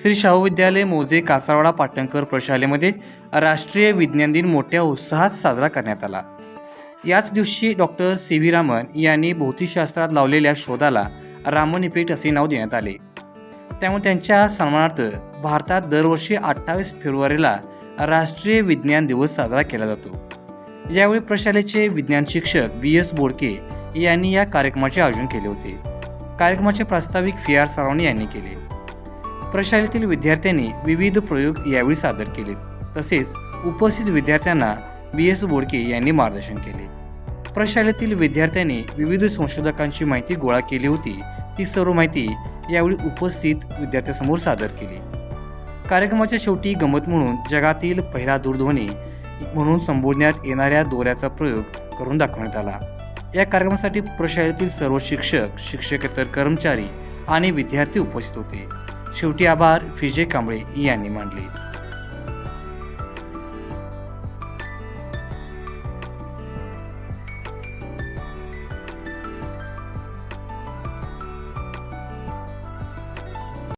श्री शाहू विद्यालय मोजे कासारवाडा पाटणकर प्रशालेमध्ये राष्ट्रीय विज्ञान दिन मोठ्या उत्साहात साजरा करण्यात आला. याच दिवशी डॉक्टर सी व्ही रामन यांनी भौतिकशास्त्रात लावलेल्या शोधाला रामन इफेक्ट असे नाव देण्यात आले. त्यामुळे त्यांच्या सन्मानार्थ भारतात दरवर्षी अठ्ठावीस फेब्रुवारीला राष्ट्रीय विज्ञान दिवस साजरा केला जातो. यावेळी प्रशालेचे विज्ञान शिक्षक बी एस बोडके यांनी या कार्यक्रमाचे आयोजन केले होते. कार्यक्रमाचे प्रास्ताविक फी आर सरावणे यांनी केले. प्रशालेतील विद्यार्थ्यांनी विविध प्रयोग यावेळी सादर केले. तसेच उपस्थित विद्यार्थ्यांना बी. एस. बोडके यांनी मार्गदर्शन केले. प्रशालेतील विद्यार्थ्यांनी विविध संशोधकांची माहिती गोळा केली होती. ती सर्व माहिती यावेळी उपस्थित विद्यार्थ्यांसमोर सादर केली. कार्यक्रमाच्या शेवटी गमत म्हणून जगातील पहिला दूरध्वनी म्हणून संबोधण्यात येणाऱ्या दोऱ्याचा प्रयोग करून दाखवण्यात आला. या कार्यक्रमासाठी प्रशालेतील सर्व शिक्षक शिक्षकेतर कर्मचारी आणि विद्यार्थी उपस्थित होते. शेवटी आभार फिजे कांबळे यांनी मांडले